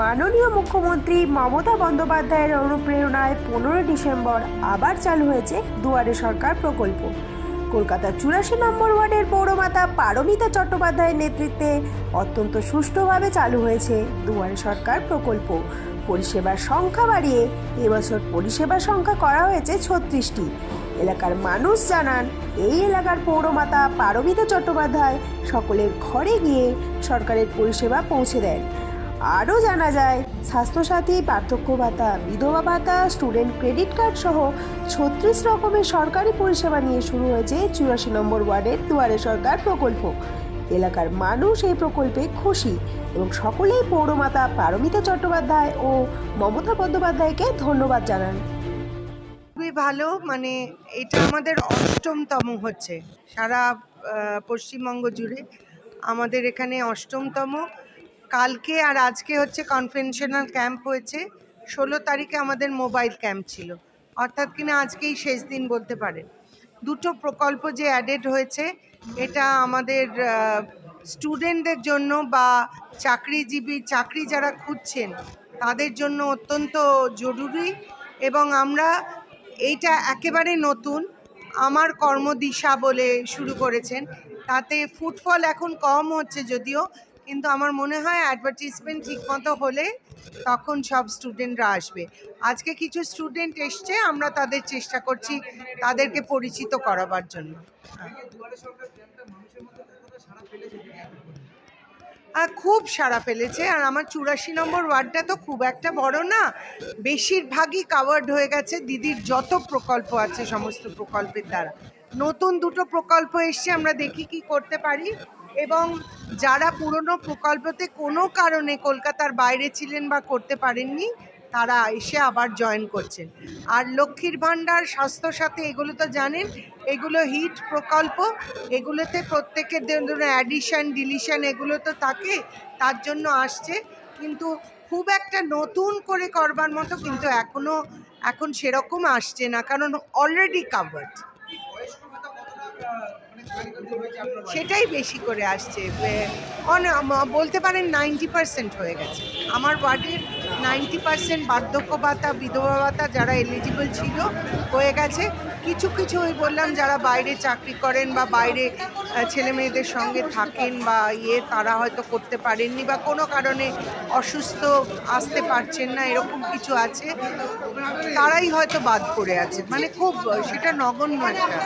মাননীয় মুখ্যমন্ত্রী মমতা বন্দ্যোপাধ্যায়ের অনুপ্রেরণায় পনেরোই ডিসেম্বর আবার চালু হয়েছে দুয়ারে সরকার প্রকল্প। কলকাতার চুরাশি নম্বর ওয়ার্ডের পৌরমাতা পারমিতা চট্টোপাধ্যায়ের নেতৃত্বে অত্যন্ত সুষ্ঠুভাবে চালু হয়েছে দুয়ারে সরকার প্রকল্প। পরিষেবার সংখ্যা বাড়িয়ে এবছর পরিষেবার সংখ্যা করা হয়েছে ছত্রিশটি। এলাকার মানুষ জানান, এই এলাকার পৌরমাতা পারমিতা চট্টোপাধ্যায় সকলের ঘরে গিয়ে সরকারের পরিষেবা পৌঁছে দেন। আরও জানা যায়, স্বাস্থ্যসাথী পার্থক্য ভাতা বিধবা ভাতা স্টুডেন্ট ক্রেডিট কার্ড সহ ছত্রিশ রকমের সরকারি পরিষেবা নিয়ে শুরু হয়েছে চুরাশি নম্বর ওয়ার্ডের দুয়ারে সরকার প্রকল্প। এলাকার মানুষ এই প্রকল্পে খুশি এবং সকলেই পৌরমাতা পারমিতা চট্টোপাধ্যায় ও মমতা বন্দ্যোপাধ্যায়কে ধন্যবাদ জানান। খুবই ভালো মানে এটা আমাদের অষ্টমতম হচ্ছে। সারা পশ্চিমবঙ্গ জুড়ে আমাদের এখানে অষ্টমতম। কালকে আর আজকে হচ্ছে কনভেনশনাল ক্যাম্প হয়েছে। ষোলো তারিখে আমাদের মোবাইল ক্যাম্প ছিল। অর্থাৎ কিনা আজকেই শেষ দিন বলতে পারেন। দুটো প্রকল্প যে অ্যাডেড হয়েছে, এটা আমাদের স্টুডেন্টদের জন্য বা চাকরিজীবী, চাকরি যারা খুঁজছেন, তাদের জন্য অত্যন্ত জরুরি এবং আমরা এইটা একেবারে নতুন, আমার কর্মদিশা বলে শুরু করেছেন। তাতে ফুটফল এখন কম হচ্ছে যদিও কিন্তু আমার মনে হয় অ্যাডভার্টিজমেন্ট ঠিকমতো হলে তখন সব স্টুডেন্টরা আসবে। আজকে কিছু স্টুডেন্ট এসছে, আমরা তাদের চেষ্টা করছি তাদেরকে পরিচিত করাবার জন্য। খুব সাড়া ফেলেছে। আর আমার চুরাশি নম্বর ওয়ার্ডটা তো খুব একটা বড় না, বেশিরভাগই কাভার্ড হয়ে গেছে দিদির যত প্রকল্প আছে, সমস্ত প্রকল্পের দ্বারা। নতুন দুটো প্রকল্প এসছে, আমরা দেখি কি করতে পারি। এবং যারা পুরনো প্রকল্পতে কোনো কারণে কলকাতার বাইরে ছিলেন বা করতে পারেননি, তারা এসে আবার জয়েন করছেন। আর লক্ষ্মীর ভাণ্ডার স্বাস্থ্যসাথী এগুলো তো জানেন, এগুলো হিট প্রকল্প। এগুলোতে প্রত্যেকের ধরুন অ্যাডিশন ডিলিশন এগুলো তো থাকে, তার জন্য আসছে। কিন্তু খুব একটা নতুন করে করবার মতো কিন্তু এখনও এখন সেরকম আসছে না, কারণ অলরেডি কাভার্ড সেটাই বেশি করে আসছে। বলতে পারেন নাইনটি পার্সেন্ট হয়ে গেছে। আমার ওয়ার্ডের নাইনটি পার্সেন্ট বার্ধক্য ভাতা, বিধবা ভাতা যারা এলিজিবল ছিল হয়ে গেছে। কিছু কিছু ওই বললাম যারা বাইরে চাকরি করেন বা বাইরে ছেলে মেয়েদের সঙ্গে থাকেন বা ইয়ে তারা হয়তো করতে পারেননি বা কোনো কারণে অসুস্থ আসতে পারছেন না, এরকম কিছু আছে। তারাই হয়তো বাদ পড়ে আছে। মানে খুব, সেটা নগণ্য একটা।